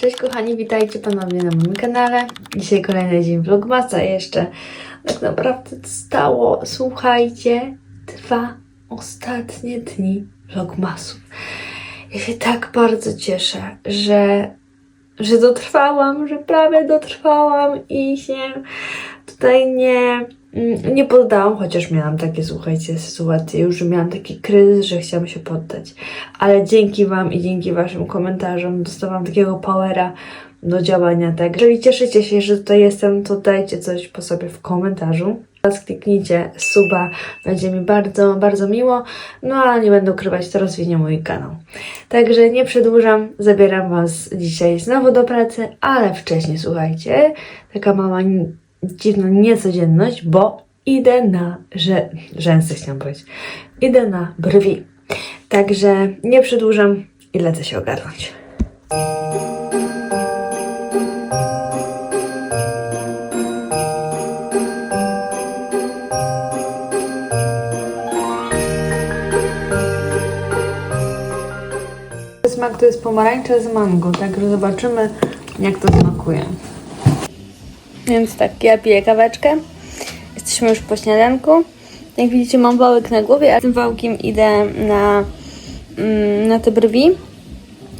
Cześć kochani, witajcie ponownie na moim kanale. Dzisiaj kolejny dzień vlogmasa jeszcze. Tak naprawdę stało, słuchajcie, dwa ostatnie dni vlogmasów. Ja się tak bardzo cieszę, że, że dotrwałam, że prawie dotrwałam i się tutaj nie, nie poddałam, chociaż miałam takie, słuchajcie, sytuacje już, miałam taki kryzys, że chciałam się poddać. Ale dzięki Wam i dzięki Waszym komentarzom dostałam takiego powera do działania. Tak, jeżeli cieszycie się, że tutaj jestem, to dajcie coś po sobie w komentarzu. Teraz kliknijcie suba, będzie mi bardzo, bardzo miło. No ale nie będę ukrywać, to rozwinie mój kanał. Także nie przedłużam, zabieram Was dzisiaj znowu do pracy, ale wcześniej słuchajcie, taka mała dziwna niecodzienność, bo idę na że, rzęsy, chciałam powiedzieć. Idę na brwi. Także nie przedłużam i lecę się ogarnąć. Smak to jest pomarańcza z mango, także zobaczymy jak to smakuje. Więc tak, ja piję kaweczkę. Jesteśmy już po śniadanku. Jak widzicie mam wałek na głowie, a tym wałkiem idę na, mm, na te brwi.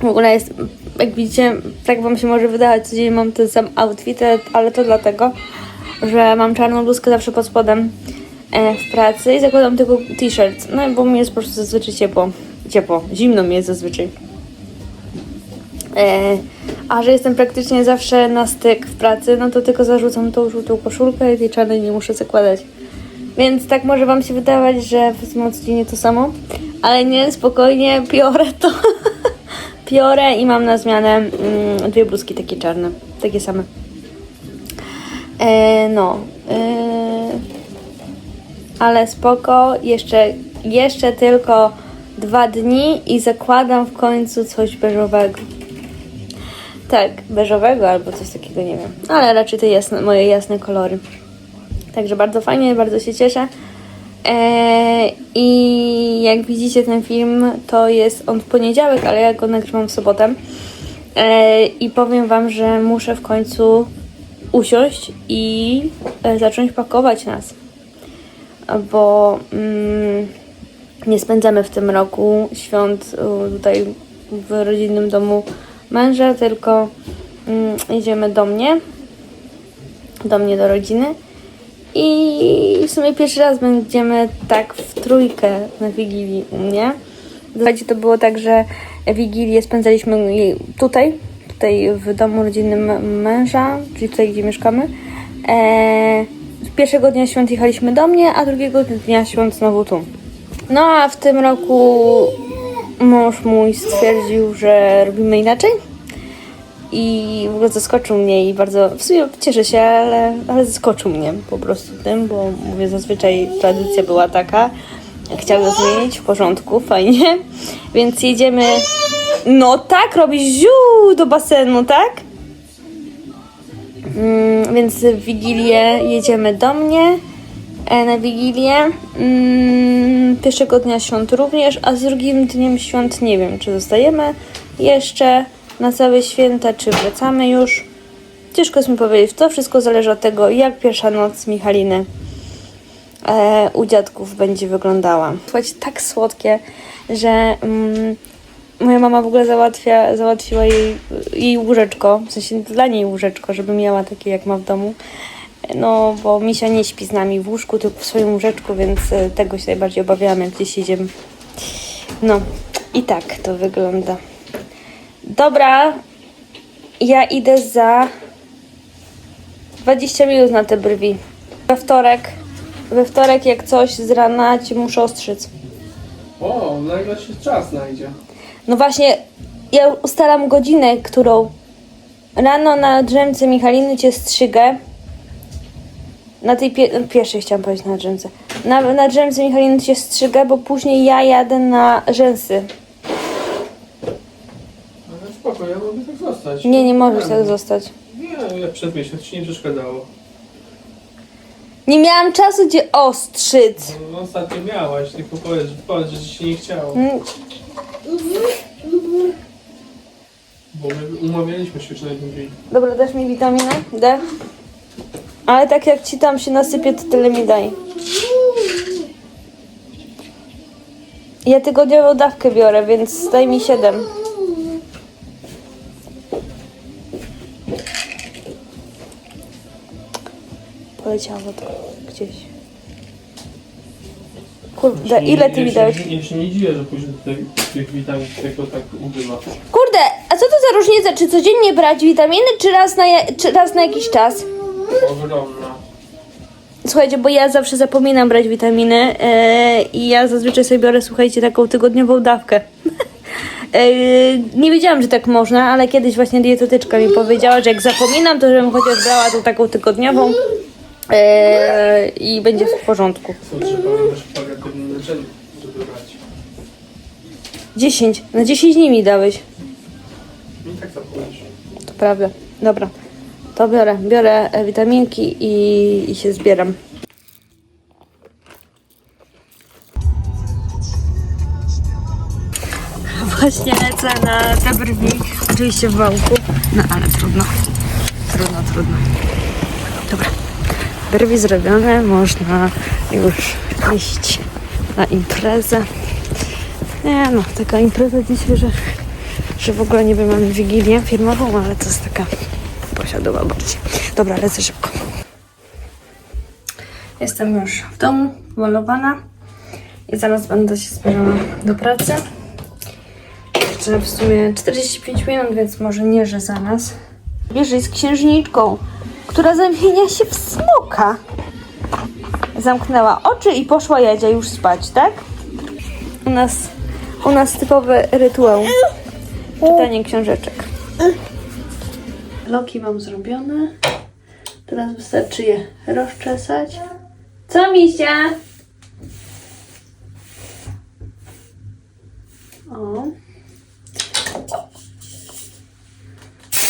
W ogóle jest, jak widzicie, tak wam się może wydawać, codziennie mam ten sam outfit, ale to dlatego, że mam czarną bluzkę zawsze pod spodem e, w pracy i zakładam tylko t-shirt. No bo mi jest po prostu zazwyczaj ciepło. Ciepło, zimno mi jest zazwyczaj. E, a że jestem praktycznie zawsze na styk w pracy, no to tylko zarzucam tą żółtą koszulkę i tej czarnej nie muszę zakładać. Więc tak może Wam się wydawać, że w codziennie to samo, ale nie, spokojnie, piorę to. piorę i mam na zmianę mm, dwie bluzki takie czarne, takie same. E, no, e, ale spoko, jeszcze, jeszcze tylko dwa dni i zakładam w końcu coś beżowego. Tak, beżowego albo coś takiego, nie wiem. Ale raczej te jasne, moje jasne kolory. Także bardzo fajnie, bardzo się cieszę. Eee, I jak widzicie ten film, to jest on w poniedziałek, ale ja go nagrywam w sobotę. Eee, I powiem Wam, że muszę w końcu usiąść i e, zacząć pakować nas. Bo mm, nie spędzamy w tym roku świąt tutaj w rodzinnym domu męża, tylko mm, idziemy do mnie, do mnie, do rodziny. I w sumie pierwszy raz będziemy tak w trójkę na Wigilii u mnie. W zasadzie to było tak, że Wigilię spędzaliśmy tutaj, tutaj w domu rodzinnym męża, czyli tutaj, gdzie mieszkamy. Eee, pierwszego dnia świąt jechaliśmy do mnie, a drugiego dnia świąt znowu tu. No a w tym roku mąż mój stwierdził, że robimy inaczej. I w ogóle zaskoczył mnie i bardzo, w sumie cieszę się, ale, ale zaskoczył mnie po prostu tym, bo mówię, zazwyczaj tradycja była taka. Chciał ją zmienić, w porządku, fajnie. Więc jedziemy, no tak, robisz ziu do basenu, tak? Mm, więc w Wigilię jedziemy do mnie na Wigilię. Mm, pierwszego dnia świąt również, a z drugim dniem świąt nie wiem, czy zostajemy jeszcze na całe święta, czy wracamy już. Ciężko jest mi powiedzieć. To wszystko zależy od tego, jak pierwsza noc Michaliny e, u dziadków będzie wyglądała. Słuchajcie, tak słodkie, że mm, moja mama w ogóle załatwia, załatwiła jej, jej łóżeczko, w sensie dla niej łóżeczko, żeby miała takie jak ma w domu. No, bo Misia nie śpi z nami w łóżku, tylko w swoim łóżeczku, więc e, tego się najbardziej obawiamy, jak gdzieś jedziemy. No, i tak to wygląda. Dobra, ja idę za 20 minut na te brwi. We wtorek, we wtorek jak coś z rana ci muszę ostrzyc. O, nagle się czas znajdzie. No właśnie, ja ustalam godzinę, którą rano na drzemce Michaliny cię strzygę. Na tej pie- pierwszej chciałam powiedzieć na drzemce. Na, na drzemce Michaliny cię strzygę, bo później ja jadę na rzęsy. Ale spoko, ja mogę tak zostać. Nie, nie możesz Nie, tak zostać. Nie, ja przez miesiąc ci nie przeszkadzało. Nie miałam czasu gdzie ostrzyc. No, ostatnio miałaś, tylko powiedz, powiedz, że ci się nie chciało. Mm, Bo my umawialiśmy się, że najpierw Dobra, dasz mi witaminę? D? Ale tak jak ci tam się nasypie, to tyle mi daj. Ja tygodniową dawkę biorę, więc daj mi 7. Poleciało to gdzieś. Kurde, ile ty mi dałeś? Ja się nie dziwię, że później tych, tych witamin tylko tak ubywa. Kurde, a co to za różnica? Czy codziennie brać witaminy, czy raz na, czy raz na jakiś czas? Ogromna. Słuchajcie, bo ja zawsze zapominam brać witaminy e, i ja zazwyczaj sobie biorę, słuchajcie, taką tygodniową dawkę. E, nie wiedziałam, że tak można, ale kiedyś właśnie dietetyczka mi powiedziała, że jak zapominam, to żebym chociaż brała tą taką tygodniową e, i będzie w porządku. Trzeba żeby brać. 10. Na 10 dni mi dałeś. I tak zapomnisz. To prawda. Dobra. To biorę. Biorę e, witaminki i, i się zbieram. Właśnie lecę na te brwi. Oczywiście w wałku. No ale trudno. Trudno, trudno. Dobra. Brwi zrobione. Można już iść na imprezę. Nie no, taka impreza dzisiaj, że że w ogóle niby mamy wigilię firmową, ale to jest taka posiadowa bardziej. Dobra, lecę szybko. Jestem już w domu, malowana i zaraz będę się zbierała do pracy. Jeszcze w sumie 45 minut, więc może nie, że zaraz. Bierze z księżniczką, która zamienia się w smoka. Zamknęła oczy i poszła Jadzia już spać, tak? U nas, u nas typowy rytuał. Czytanie książeczek. Loki mam zrobione. Teraz wystarczy je rozczesać. Co misia? O.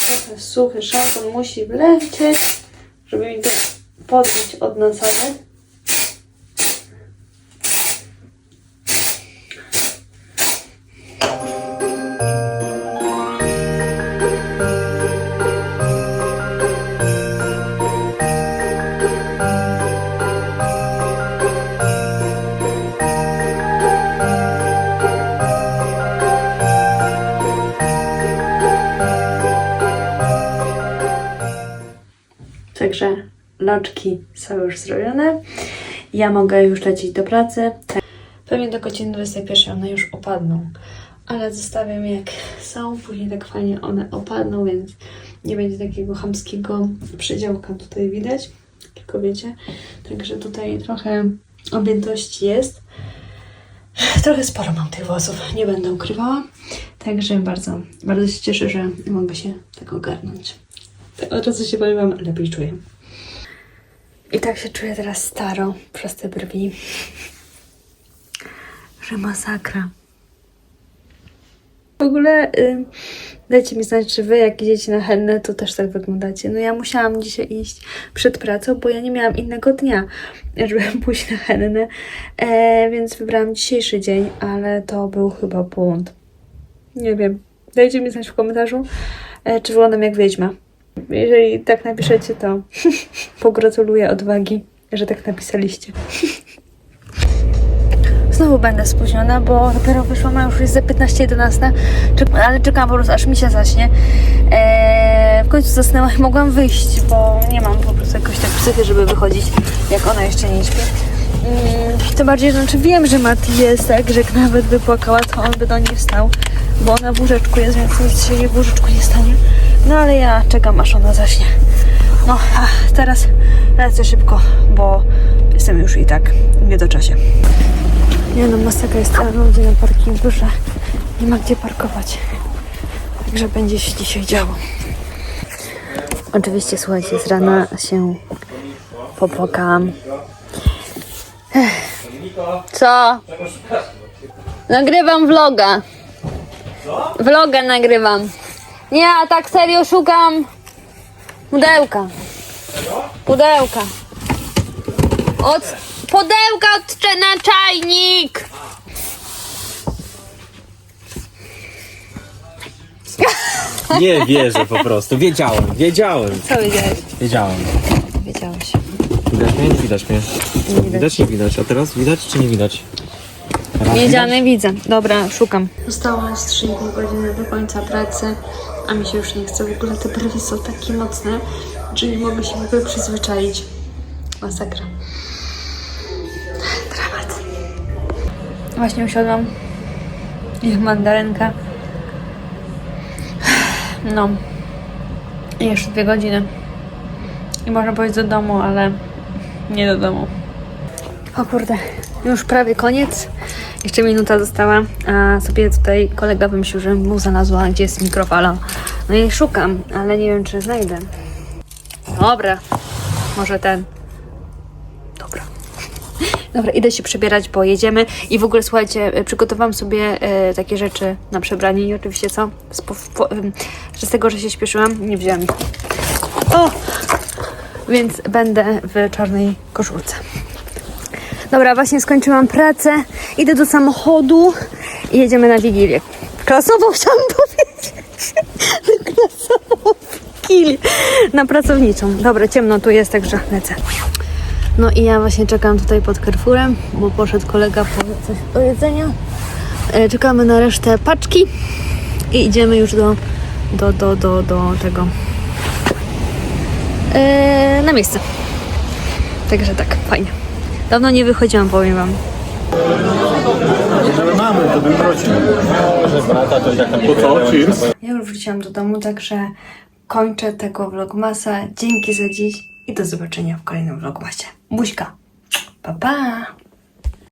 Trochę suchy szampon musi wlecieć, żeby mi to podbić od nasady. Także loczki są już zrobione. Ja mogę już lecieć do pracy. Pewnie do godziny 21 one już opadną. Ale zostawiam jak są, później tak fajnie one opadną, więc nie będzie takiego chamskiego przedziałka tutaj widać. Tylko wiecie. Także tutaj trochę objętości jest. Trochę sporo mam tych włosów, nie będę ukrywała. Także bardzo, bardzo się cieszę, że mogę się tak ogarnąć. Od razu się powiem lepiej czuję. I tak się czuję teraz staro przez te brwi. Że masakra. W ogóle y, dajcie mi znać, czy wy jak idziecie na hennę, to też tak wyglądacie. No ja musiałam dzisiaj iść przed pracą, bo ja nie miałam innego dnia, żeby pójść na hennę, e, więc wybrałam dzisiejszy dzień, ale to był chyba błąd. Nie wiem. Dajcie mi znać w komentarzu, e, czy wyglądam jak wiedźma. Jeżeli tak napiszecie, to pogratuluję odwagi, że tak napisaliście. Znowu będę spóźniona, bo dopiero wyszłam, a już jest za 15.11, Czek- ale czekam po prostu, aż mi się zaśnie. Eee, w końcu zasnęłam i mogłam wyjść, bo nie mam po prostu jakoś tak psychy, żeby wychodzić, jak ona jeszcze nie śpi. Mm, tym bardziej, znaczy wiem, że Mati jest tak, że jak nawet by płakała, to on by do niej wstał, bo ona w łóżeczku jest, więc nic się jej w łóżeczku nie stanie. No ale ja czekam, aż ona zaśnie. No, a teraz lecę szybko, bo jestem już i tak w niedoczasie. Nie no, masakra jest tyle ludzi na parkingu, że nie ma gdzie parkować. Także będzie się dzisiaj działo. Oczywiście, słuchajcie, z rana się popłakałam. Ech. Co? Nagrywam vloga. Vloga nagrywam. Nie, a tak serio szukam pudełka. Pudełka. Od pudełka od na czajnik. Nie wierzę po prostu. Wiedziałem, wiedziałem, Co wiedziałeś? wiedziałem. Wiedziałeś. Widać mnie? Nie widać mnie. Nie widać. Widać, nie widać. A teraz widać czy nie widać? Wiedziane widzę. Dobra, szukam. Zostało nas 3,5 godziny do końca pracy, a mi się już nie chce. W ogóle te brwi są takie mocne, że nie mogę się w ogóle przyzwyczaić. Masakra. Dramat. Właśnie usiadłam. Ich mandarynka. No. I Jeszcze dwie godziny. I można powiedzieć do domu, ale nie do domu. O kurde, już prawie koniec. Jeszcze minuta została, a sobie tutaj kolega wymyślił, że mu znalazła, gdzie jest mikrofala. No i szukam, ale nie wiem, czy znajdę. Dobra, może ten. Dobra. Dobra, idę się przebierać, bo jedziemy. I w ogóle słuchajcie, e, przygotowałam sobie e, takie rzeczy na przebranie i oczywiście co? Z, po, po, z tego, że się śpieszyłam, nie wzięłam ich. O! Więc będę w czarnej koszulce. Dobra, właśnie skończyłam pracę. Idę do samochodu i jedziemy na Wigilię. Klasową chciałam powiedzieć. Klasową Wigilię. Na pracowniczą. Dobra, ciemno tu jest, także lecę. No i ja właśnie czekam tutaj pod Carrefourem, bo poszedł kolega po coś do jedzenia. E, Czekamy na resztę paczki i idziemy już do, do, do, do, do tego. E, na miejsce. Także tak, fajnie. Dawno nie wychodziłam, powiem wam. Mamy, to bym prosił. To co? Cheers. Ja już wróciłam do domu, także kończę tego vlogmasa. Dzięki za dziś i do zobaczenia w kolejnym vlogmasie. Buźka. Pa, pa!